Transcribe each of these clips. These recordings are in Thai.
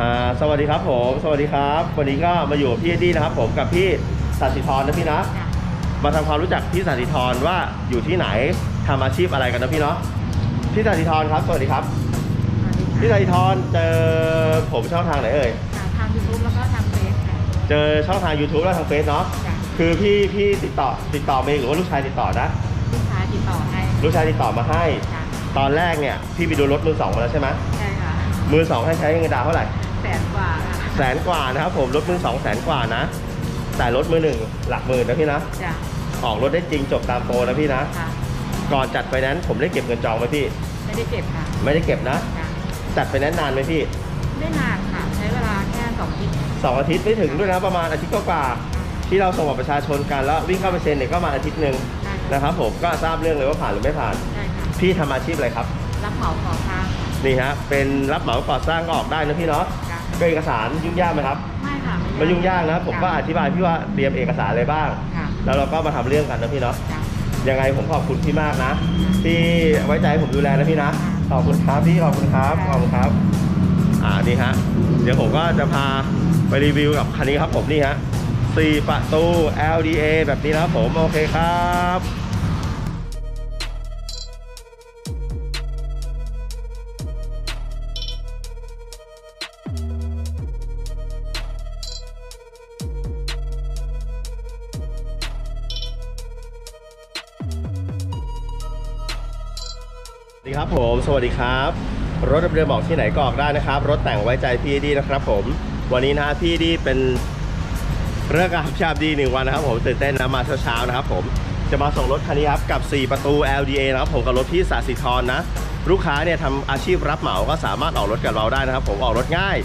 อ่าสวัสดีครับผม สวัสดีครับ วันนี้ก็มาอยู่กับพี่เอ็ดดี้นะครับ ผมกับพี่สัสิธรนะพี่นะจ้ะมาทำความรู้จักพี่สัสิธรว่าอยู่ที่ไหนทำอาชีพอะไรกันนะพี่เนาะพี่สัสิธรครับ สวัสดีครับ สวัสดีพี่ค่ะสัสิธรเจอผมช่องทางไหนเอ่ยทางยูทูบแล้วก็ทางเฟซค่ะเจอช่องทาง YouTube และทางเฟซเนาะ จ้ะคือพี่พี่ติดต่อติดต่อมาเองหรือว่าลูกชายติดต่อนะ ลูกค้าติดต่อให้ลูกชายติดต่อมาให้ จ้ะตอนแรกเนี่ยพี่ไปดูรถมือสองมาแล้วใช่ไหมใช่ค่ะมือสองให้ใช้เงินดาวน์เท่าไหร่แส นกว่าค่ะแสนกว่านะครับผมรถมือสองแสนกว่านะ แต่รถมือหนึ่งหลักหมื่นนะพี่นะจ้ะออกรถได้จริงจบตามโปรนะพี่นะ ค่ะก่อนจัดไฟแนนซ์ผมได้เก็บเงินจองไหมพี่ ไม่ได้เก็บค่ะไม่ได้เก็บนะ จ้ะจัดไฟแนนซ์นานไหมพี่ไม่นานค่ะ ใช้เวลาแค่สองอาทิตย์สองอาทิตย์ไม่ถึงด้วยนะประมาณอาทิตย์กว่าๆที่เราส่งบัตรประชาชนกันแล้ววิ่งเข้าไปเซ็นเนี่ยก็มาอาทิตย์หนึ่งใช่ค่ะนะครับผมก็ทราบเรื่องเลยว่าผ่านหรือไม่ผ่านใช่ค่ะ พี่ทำอาชีพอะไรครับ รับเหมาก่อสร้างค่ะนี่ฮะเป็นรับเหมาก่อสร้างก็ออกได้นะพี่เนาะจ้ะ ก็เอกสารยุ่งยากไหมครับ ไม่ค่ะไม่ยุ่งยากนะผมก็อธิบายพี่ว่าเตรียมเอกสารอะไรบ้างค่ะแล้วเราก็มาทำเรื่องกันนะพี่เนาะจ้ะยังไงผมขอบคุณพี่มากนะ ที่ไว้ใจให้ผมดูแลนะพี่นะ ขอบคุณครับพี่ขอบคุณครับขอบคุณครับ อ่านี่ฮะเดี๋ยวผมก็จะพาไปรีวิวกับคันนี้ครับผมนี่ฮะสี่ประตู LDA แบบนี้นะครับผมโอเคครับ สวัสดีครับผม สวัสดีครับ รถเดิมบอกที่ไหนก็ออกได้นะครับ รถแต่งไว้ใจพี่ดีนะครับผม วันนี้นะฮะพี่ดีเป็นเรื่องการชาบดีหนึ่งวันนะครับ ผมตื่นเต้นนะมาเช้าๆนะครับ ผมจะมาส่งรถคันนี้ครับกับ 4 ประตู LDA นะครับผมกับรถพี่สาสิธรนะ ลูกค้าเนี่ยทำอาชีพรับเหมาก็สามารถออกรถกับเราได้นะครับ ผมออกรถง่าย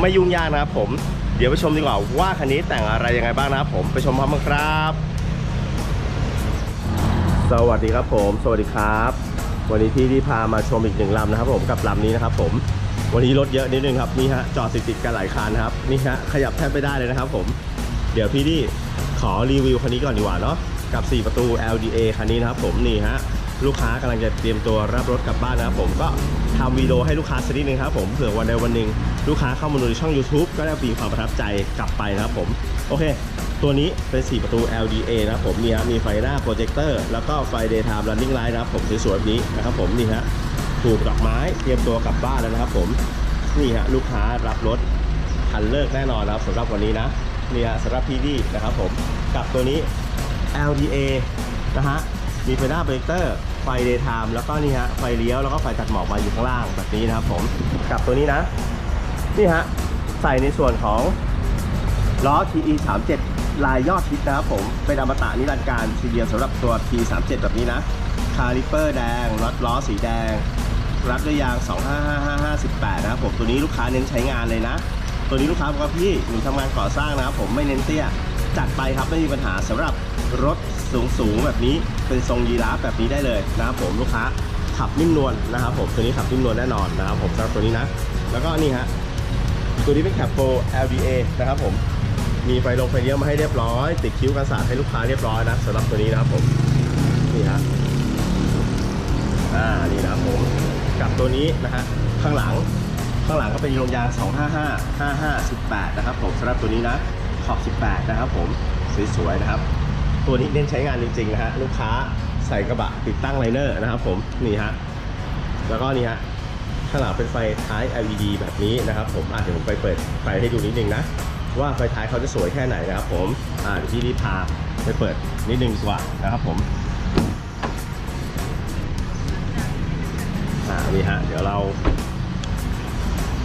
ไม่ยุ่งยากนะครับ ผมเดี๋ยวไปชมดีกว่าว่าคันนี้แต่งอะไรยังไงบ้างนะครับ ผมไปชมพร้อมกันครับ สวัสดีครับผม สวัสดีครับ วันนี้พี่ที่พามาชมอีกหนึ่งลำนะครับ ผมกับลำนี้นะครับ ผม วันนี้รถเยอะนิดนึงครับนี่ฮะจอดติดๆกันหลายคันครับนี่ฮะขยับแทบไม่ได้เลยนะครับ ผม เดี๋ยวพี่ที่ขอรีวิวคันนี้ก่อนดีกว่าเนาะกับ 4 ประตู LDA คันนี้นะครับ ผมนี่ฮะลูกค้ากำลังจะเตรียมตัวรับรถกลับบ้านนะครับ ผมก็ทำวีดีโอให้ลูกค้าสักนิดนึงครับผมเผื่อวันใดวันหนึ่งลูกค้าเข้ามาดูในช่อง YouTube ก็ได้มีความประทับใจกลับไปนะครับผมโอเค ตัวนี้เป็น 4 ประตู LDA นะครับผมนี่ฮะมีไฟหน้าโปรเจคเตอร์แล้วก็ไฟ daytime running light นะครับผมสวยๆแบบนี้นะครับผมนี่ฮะถูกดอกไม้เตรียมตัวกลับบ้านแล้วนะครับผมนี่ฮะลูกค้ารับรถทันเลิกแน่นอนนะครับสำหรับวันนี้นะนี่ฮะสำหรับพี่ดีนะครับผมกับตัวนี้ LDA นะฮะมีไฟหน้าโปรเจคเตอร์ไฟ daytime แล้วก็นี่ฮะไฟเลี้ยวแล้วก็ไฟตัดหมอกมาอยู่ข้างล่างแบบนี้นะครับผมกับตัวนี้นะนี่ฮะใส่ในส่วนของล้อ TE 37 ลายยอดฮิตนะครับผม เป็นอมตะนิรันดร์การทีเดียวสำหรับตัว T 3 7 แบบนี้นะ คาลิเปอร์แดงรัดล้อสีแดง รัดด้วยยาง 255558 นะครับผมตัวนี้ลูกค้าเน้นใช้งานเลยนะ ตัวนี้ลูกค้าบอกว่าพี่หนูทำงานก่อสร้างนะครับผมไม่เน้นเตี้ยจัดไปครับไม่มีปัญหาสำหรับรถสูงสูงแบบนี้เป็นทรงยีราฟแบบนี้ได้เลยนะครับผมลูกค้าขับนิ่มนวลนะครับผมตัวนี้ขับนิ่มนวลแน่นอนนะครับผมสำหรับตัวนี้นะ แล้วก็นี่ฮะตัวนี้เป็นแคปโฟ LDA นะครับผม มีไฟลงไฟเลี้ยวมาให้เรียบร้อย ติดคิ้วกันสาดให้ลูกค้าเรียบร้อยนะสำหรับตัวนี้นะครับผมนี่ฮะอ่านี่นะครับผมกับตัวนี้นะฮะข้างหลังข้างหลังก็เป็นโรงยาง 255 55 18 นะครับผมสำหรับตัวนี้นะขอบ 18 นะครับผมสวยๆนะครับ ตัวนี้เน้นใช้งานจริงๆนะฮะลูกค้าใส่กระบะติดตั้งไลเนอร์นะครับผมนี่ฮะแล้วก็นี่ฮะข้างหลังเป็นไฟท้าย LED แบบนี้นะครับผมอะเดี๋ยวผมไปเปิดไฟให้ดูนิดนึงนะ ว่าไฟท้ายเขาจะสวยแค่ไหนนะครับผมอ่าพี่รีพาไปเปิดนิดนึงดีกว่านะครับผมอ่านี่ฮะเดี๋ยวเรา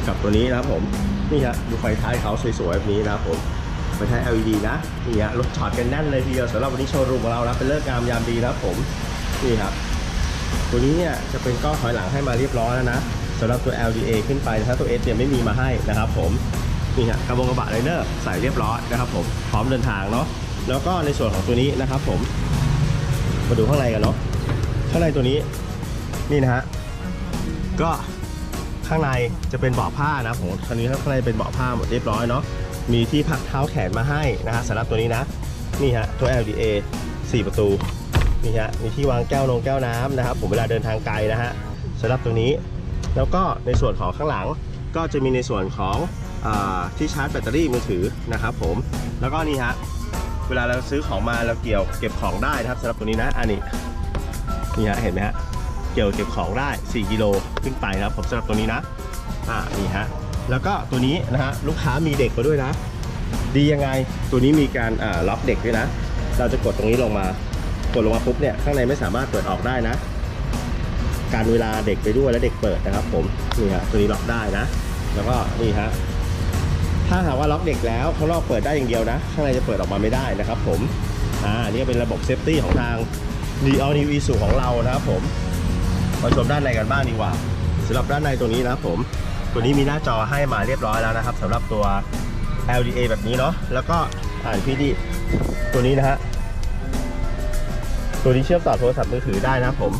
กับตัวนี้นะครับผมนี่ฮะดูไฟท้ายเขาสวยๆแบบนี้นะครับผมไฟท้าย LED นะนี่ฮะรถช็อตกันแน่นเลยทีเดียวสำหรับวันนี้โชว์รูมของเรานะเป็นเลิกงามยามดีนะครับผมนี่ครับตัวนี้เนี่ยจะเป็นกล้องถอยหลังให้มาเรียบร้อยแล้วนะสำหรับตัว LDA ขึ้นไปถ้าตัว S เนี่ยไม่มีมาให้นะครับผม นี่ฮะกระบงกระบะไลเนอร์ใส่เรียบร้อยนะครับผมพร้อมเดินทางเนาะแล้วก็ในส่วนของตัวนี้นะครับผมมาดูข้างในกันเนาะข้างในตัวนี้นี่นะฮะก็ข้างในจะเป็นเบาะผ้านะผมคันนี้ข้างในเป็นเบาะผ้าหมดเรียบร้อยเนาะมีที่พักเท้าแขนมาให้นะฮะสำหรับตัวนี้นะนี่ฮะตัว LDA 4 ประตูนี่ฮะมีที่วางแก้วนงแก้วน้ำนะครับผมเวลาเดินทางไกลนะฮะสำหรับตรงนี้ แล้วก็ในส่วนของข้างหลังก็จะมีในส่วนของ ที่ชาร์จแบตเตอรี่มือถือนะครับผมแล้วก็นี่ฮะเวลาเราซื้อของมาเราเกี่ยวเก็บของได้นะครับสำหรับตัวนี้นะอันนี้นี่ฮะเห็นไหมฮะเกี่ยวเก็บของได้ 4 กิโลขึ้นไปนะครับผมสำหรับตัวนี้นะอ่านี่ฮะแล้วก็ตัวนี้นะฮะลูกค้ามีเด็กมาด้วยนะ ดียังไงตัวนี้มีการล็อกเด็กด้วยนะ เราจะกดตรงนี้ลงมากดลงมาปุ๊บเนี่ยข้างในไม่สามารถเปิดออกได้นะ การเวลาเด็กไปด้วยแล้วเด็กเปิดนะครับ ผมนี่ฮะตัวนี้ล็อกได้นะ แล้วก็นี่ฮะ ถ้าหากว่าล็อกเด็กแล้วข้างนอกเปิดได้อย่างเดียวนะ ข้างในจะเปิดออกมาไม่ได้นะครับผม อ่า นี่ก็เป็นระบบเซฟตี้ของทาง d all new i s u ของเรานะครับผม มาชมด้านในกันบ้างดีกว่าสำหรับด้านในตัวนี้นะครับผม ตัวนี้มีหน้าจอให้มาเรียบร้อยแล้วนะครับสำหรับตัว LDA แบบนี้เนาะ แล้วก็อ่านพี่ดีตัวนี้นะฮะ ตัวนี้เชื่อมต่อโทรศัพท์มือถือได้นะครับผม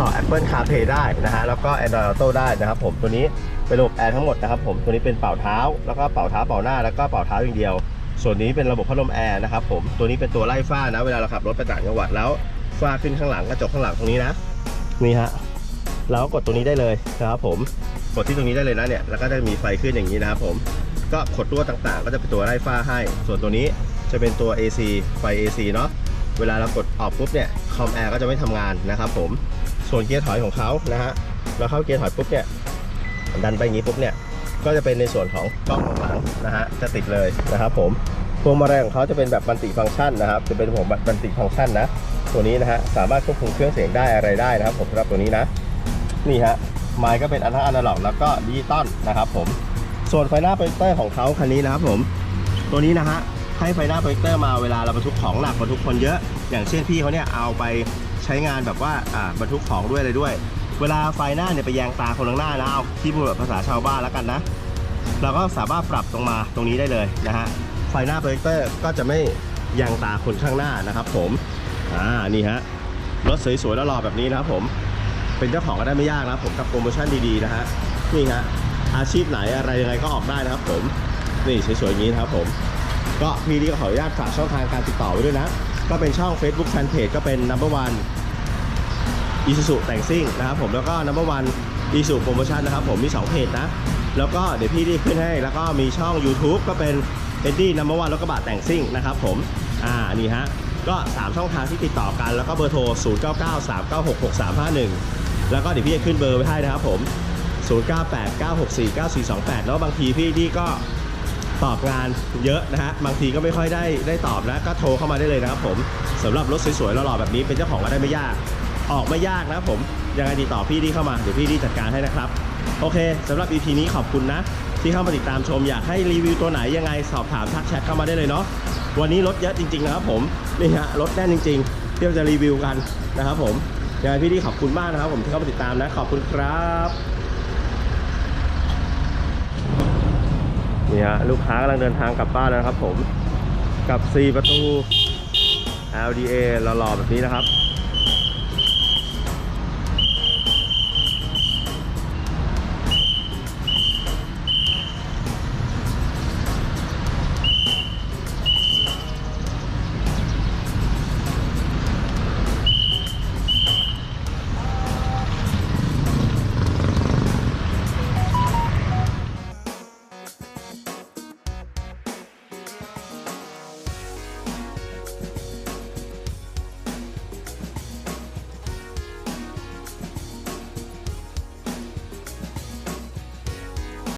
ต่อ Apple CarPlay ได้นะฮะ แล้วก็ Android Auto ได้นะครับผม ตัวนี้ เป็นระบบแอร์ทั้งหมดนะครับผมตัวนี้เป็นเป่าเท้า แล้วก็เป่าเท้าเป่าหน้าแล้วก็เป่าเท้าอย่างเดียว ส่วนนี้เป็นระบบพัดลมแอร์นะครับผมตัวนี้เป็นตัวไล่ฝ้านะเวลาเราขับรถไปต่างจังหวัดแล้วฝ้าขึ้นข้างหลังกระจกข้างหลังตรงนี้นะนี่ฮะเราก็กดตรงนี้ได้เลยนะครับผมกดที่ตรงนี้ได้เลยนะเนี่ยแล้วก็จะมีไฟขึ้นอย่างนี้นะครับผมก็ขดลวต่างๆ ก็จะเป็นตัวไล่ฝ้าให้ ส่วนตัวนี้จะเป็นตัว AC ไฟ AC เนาะเวลาเรากดออกปุ๊บเนี่ยคอมแอร์ก็จะไม่ทำงานนะครับผมส่วนเกียร์ถอยของเขานะฮะเราเข้าเกียร์ถอยปุ๊บเนี่ย ดันไปอย่างนี้ปุ๊บเนี่ยก็จะเป็นในส่วนของกล้องของหลังนะฮะจะติดเลยนะครับผมพวงมาลัยของเขาจะเป็นแบบบันติฟังก์ชันนะครับจะเป็นผมแบบบันติฟังก์ชันนะตัวนี้นะฮะสามารถควบคุมเครื่องเสียงได้อะไรได้นะครับ ผมสำหรับตัวนี้นะนี่ฮะไมค์ก็เป็นอันทั้งอนาล็อกแล้วก็ดิจิตอลนะครับผมส่วนไฟหน้าโปรเจคเตอร์ของเขาคันนี้นะครับผม ตัวนี้นะฮะให้ไฟหน้าโปรเจคเตอร์มาเวลาเราบรรทุกของหนักบรรทุกคนเยอะ อย่างเช่นพี่เขาเนี่ยเอาไปใช้งานแบบว่าอ่าบรรทุกของด้วยอะไรด้วย เวลาไฟหน้าเนี่ยไปแยงตาคนข้างหน้านะเอาที่พูดแบบภาษาชาวบ้านแล้วกันนะเราก็สามารถปรับตรงมาตรงนี้ได้เลยนะฮะไฟหน้าโปรเจคเตอร์ก็จะไม่แยงตาคนข้างหน้านะครับ ผมอ่านี่ฮะรถสวยๆแล้วหล่อแบบนี้นะครับผมเป็นเจ้าของก็ได้ไม่ยากนะผมกับโปรโมชั่นดีๆนะฮะนี่ฮะอาชีพไหนอะไรยังไงก็ออกได้นะครับ ผมนี่สวยๆอย่างนี้นะครับผม ก็พี่นี่ก็ขออนุญาตฝากช่องทางการติดต่อไว้ด้วยนะ ก็เป็นช่อง Facebook Fanpage ก็เป็น number one อีซูซูแต่งซิ่งนะครับผมแล้วก็ number one อีซูโปรโมชั่นนะครับผมมี2เพจนะ แล้วก็เดี๋ยวพี่ดีขึ้นให้ แล้วก็มีช่อง YouTube ก็เป็นเอ็ดดี้นัมเบอร์วันแล้วก็บาทแต่งซิ่งนะครับผมอ่านี่ฮะก็ 3 ช่องทางที่ติดต่อกัน แล้วก็เบอร์โทร 0 9 9 3 9 6 6 3 5 1 แล้วก็เดี๋ยวพี่จะขึ้นเบอร์ไว้ให้นะครับผม 0 9 8 9 6 4 9 4 2 8 แล้วบางทีพี่ดีก็ตอบงานเยอะนะฮะ บางทีก็ไม่ค่อยได้ได้ตอบนะ ก็โทรเข้ามาได้เลยนะครับผมสำหรับรถสวยๆหล่อๆแบบนี้เป็นเจ้าของก็ได้ไม่ยาก ออกไม่ยากนะผม ยังไงติดต่อพี่ดีเข้ามา เดี๋ยวพี่ดีจัดการให้นะครับ โอเคสำหรับ EP นี้ขอบคุณนะ ที่เข้ามาติดตามชมอยากให้รีวิวตัวไหนยังไงสอบถามทักแชทเข้ามาได้เลยเนาะวันนี้รถเยอะจริงๆนะครับผมนี่ฮะรถแน่นจริงๆที่เราจะรีวิวกันนะครับผมยังไงพี่ดีขอบคุณมากนะครับผมที่เข้ามาติดตามนะขอบคุณครับนี่ฮะลูกค้ากำลังเดินทางกลับบ้านแล้วนะครับผมกับ 4 ประตู LDA หล่อๆแบบนี้นะครับ